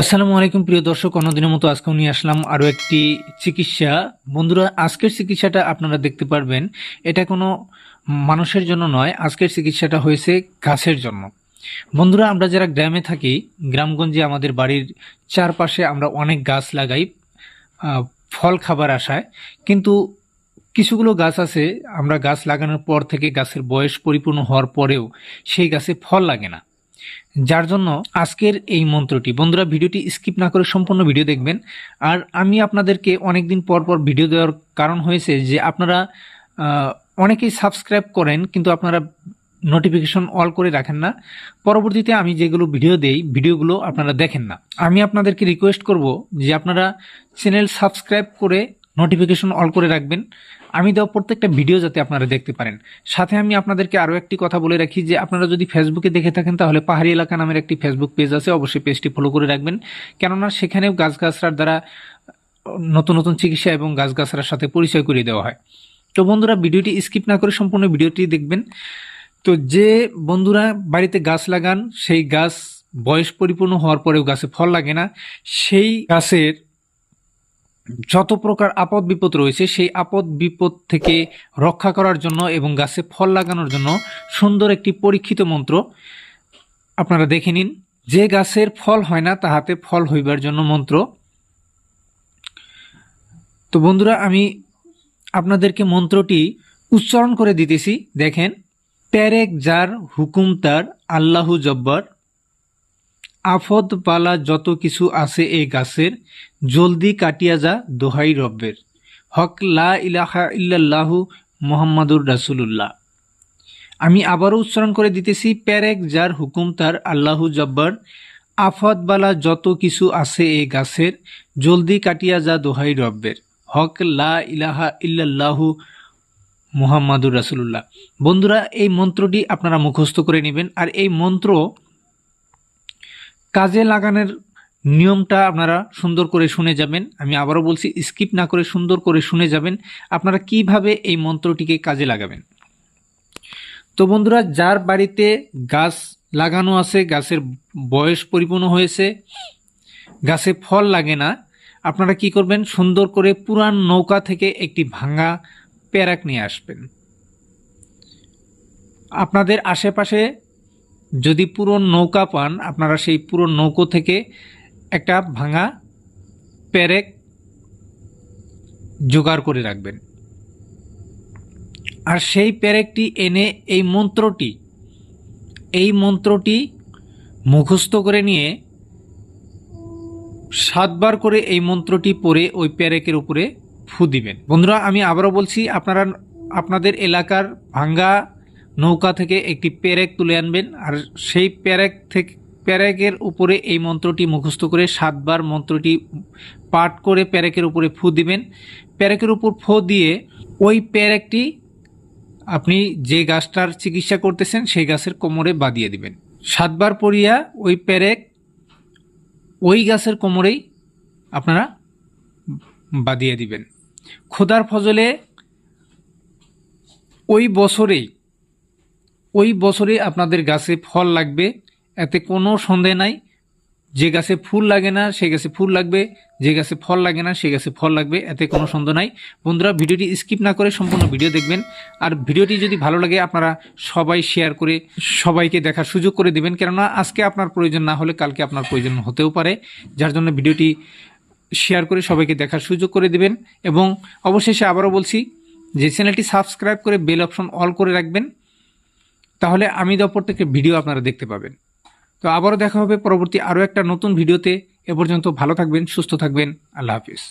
আসসালামু আলাইকুম, প্রিয় দর্শক, অন্যদিনের মতো আজকেও নিয়ে আসলাম আরও একটি চিকিৎসা। বন্ধুরা, আজকের চিকিৎসাটা আপনারা দেখতে পারবেন। এটা কোনো মানুষের জন্য নয়, আজকের চিকিৎসাটা হয়েছে গাছের জন্য। বন্ধুরা, আমরা যারা গ্রামে থাকি, গ্রামগঞ্জে আমাদের বাড়ির চারপাশে আমরা অনেক গাছ লাগাই ফল খাবার আশায়। কিন্তু কিছুগুলো গাছ আছে, আমরা গাছ লাগানোর পর থেকে গাছের বয়স পরিপূর্ণ হওয়ার পরেও সেই গাছে ফল লাগে না। যার জন্য আজকের এই মন্ত্রটি। বন্ধুরা, ভিডিওটি স্কিপ না করে সম্পূর্ণ ভিডিও দেখবেন। আর আমি আপনাদেরকে অনেকদিন পর পর ভিডিও দেওয়ার কারণ হয়েছে যে আপনারা অনেকেই সাবস্ক্রাইব করেন কিন্তু আপনারা নোটিফিকেশন অল করে রাখেন না। পরবর্তীতে আমি যেগুলো ভিডিও দেই, ভিডিওগুলো আপনারা দেখেন না। আমি আপনাদেরকে রিকোয়েস্ট করব যে আপনারা চ্যানেল সাবস্ক্রাইব করে নোটিফিকেশন অল করে রাখবেন। আমি দেওয়া প্রত্যেকটা ভিডিও যাতে আপনারা দেখতে পারেন। সাথে আমি আপনাদেরকে আরও একটি কথা বলে রাখি যে, আপনারা যদি ফেসবুকে দেখে থাকেন, তাহলে পাহাড়ি এলাকা নামের একটি ফেসবুক পেজ আছে, অবশ্যই পেজটি ফলো করে রাখবেন। কেননা সেখানেও গাছগাছরার দ্বারা, নতুন নতুন চিকিৎসা এবং গাছগাছরার সাথে পরিচয় করিয়ে দেওয়া হয়। তো বন্ধুরা, ভিডিওটি স্কিপ না করে সম্পূর্ণ ভিডিওটি দেখবেন। তো যে বন্ধুরা বাড়িতে গাছ লাগান, সেই গাছ বয়স পরিপূর্ণ হওয়ার পরেও গাছে ফল লাগে না। সেই গাছের যত প্রকার আপদ বিপদ রয়েছে, সেই আপদ বিপদ থেকে রক্ষা করার জন্য এবং গাছে ফল লাগানোর জন্য সুন্দর একটি পরীক্ষিত মন্ত্র আপনারা দেখে নিন। যে গাছের ফল হয় না, তাহাতে ফল হইবার জন্য মন্ত্র। তো বন্ধুরা, আমি আপনাদেরকে মন্ত্রটি উচ্চারণ করে দিতেছি। দেখেন প্যারেক যার হুকুম তার, আল্লাহু জব্বার। আফদ পালা যত কিছু আছে এই গাছের, জলদি কাটিয়া যা দোহাই রব্বের। হক লা ইলাহা ইল্লাল্লাহু মোহাম্মদুর রাসুলুল্লাহ। আমি আবারও উচ্চারণ করে দিতেছি প্যারেক যার হুকুম তার আল্লাহু জব্বার। আফদবালা যত কিছু আছে এই গাছের, জলদি কাটিয়া যা দোহাই রব্বের। হক লা ইলাহা ইল্লাল্লাহু মুহাম্মাদুর রাসুলুল্লাহ। বন্ধুরা, এই মন্ত্রটি আপনারা মুখস্থ করে নেবেন, আর এই মন্ত্র কাজে লাগানোর নিয়মটা আপনারা সুন্দর করে শুনে যাবেন। আমি আবারও বলছি, স্কিপ না করে সুন্দর করে শুনে যাবেন। আপনারা কীভাবে এই মন্ত্রটিকে কাজে লাগাবেন? তো বন্ধুরা, যার বাড়িতে গাছ লাগানো আছে, গাছের বয়স পরিপূর্ণ হয়েছে, গাছে ফল লাগে না, আপনারা কি করবেন? সুন্দর করে পুরান নৌকা থেকে একটি ভাঙা প্যারাক নিয়ে আসবেন। আপনাদের আশেপাশে যদি পুরো নৌকা পান, আপনারা সেই পুরো নৌকো থেকে একটা ভাঙা প্যারেক জোগাড় করে রাখবেন। আর সেই প্যারেকটি এনে এই মন্ত্রটি এই মন্ত্রটি মুখস্থ করে নিয়ে সাতবার করে এই মন্ত্রটি পড়ে ওই প্যারেকের উপরে ফু দিবেন। বন্ধুরা, আমি আবারও বলছি, আপনারা, আপনাদের এলাকার ভাঙ্গা নৌকা থেকে একটি প্যারেক তুলে আনবেন, আর সেই প্যারেক থেকে প্যারেকের উপরে এই মন্ত্রটি মুখস্থ করে সাতবার মন্ত্রটি পাঠ করে প্যারেকের উপরে ফু দিবেন। প্যারেকের উপর ফু দিয়ে ওই প্যারেকটি আপনি যে গাছটার চিকিৎসা করতেছেন, সেই গাছের কোমরে বাঁধিয়ে দিবেন। সাতবার পরিয়া ওই প্যারেক ওই গাছের কোমরেই আপনারা বাঁধিয়ে দিবেন। খোদার ফজলে ওই বছরেই ওই বছরে আপনাদের গাছে ফল লাগবে, এতে কোনো সন্দেহ নাই। যে গাছে ফুল লাগে না, সে গাছে ফুল লাগবে, যে গাছে ফল লাগে না, সে গাছে ফল লাগবে, এতে কোনো সন্দেহ নাই। বন্ধুরা, ভিডিওটি স্কিপ না করে সম্পূর্ণ ভিডিও দেখবেন। আর ভিডিওটি যদি ভালো লাগে, আপনারা সবাই শেয়ার করে সবাইকে দেখার সুযোগ করে দিবেন। কেননা, আজকে আপনার প্রয়োজন না হলে কালকে আপনার প্রয়োজন হতেও পারে। যার জন্য ভিডিওটি শেয়ার করে সবাইকে দেখার সুযোগ করে দেবেন। এবং অবশেষে আবারও বলছি, যে চ্যানেলটি সাবস্ক্রাইব করে বেল অপশন অল করে রাখবেন। তাহলে আমি দপর থেকে ভিডিও আপনারা দেখতে পাবেন। তো আবারও দেখা হবে পরবর্তী আরও একটা নতুন ভিডিওতে। এ পর্যন্ত ভালো থাকবেন, সুস্থ থাকবেন। আল্লাহ হাফিজ।